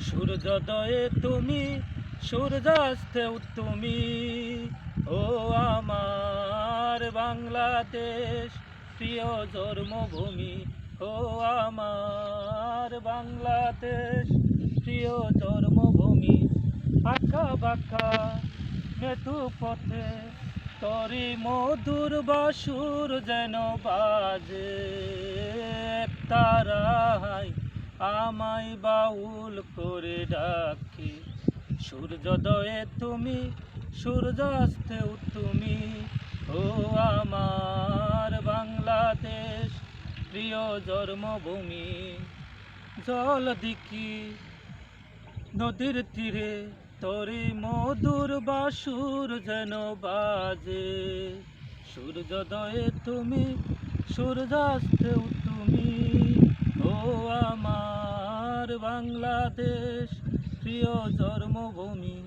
সূর্যোদয়ে তুমি সূর্যাস্তেও তুমি। ও আমার বাংলাদেশ, প্রিয় জন্মভূমি। ও আমার বাংলাদেশ, প্রিয় জন্মভূমি। আঁকা বাঁকা মেতু পথে, তরি মধুর বাসুর যেন বাজে। তারাই আমায় বাউল করে ডাকে, সূর্যোদয়ে তুমি সূর্যাস্তেও তুমি। ও আমার বাংলাদেশ, প্রিয় জন্মভূমি, জল দিকি নদীর তীরে, তরি মধুর বা বাসুর যেন বাজে। সূর্যোদয়ে তুমি সূর্যাস্তেও তুমি। বাংলাদেশ প্রিয় জন্মভূমি।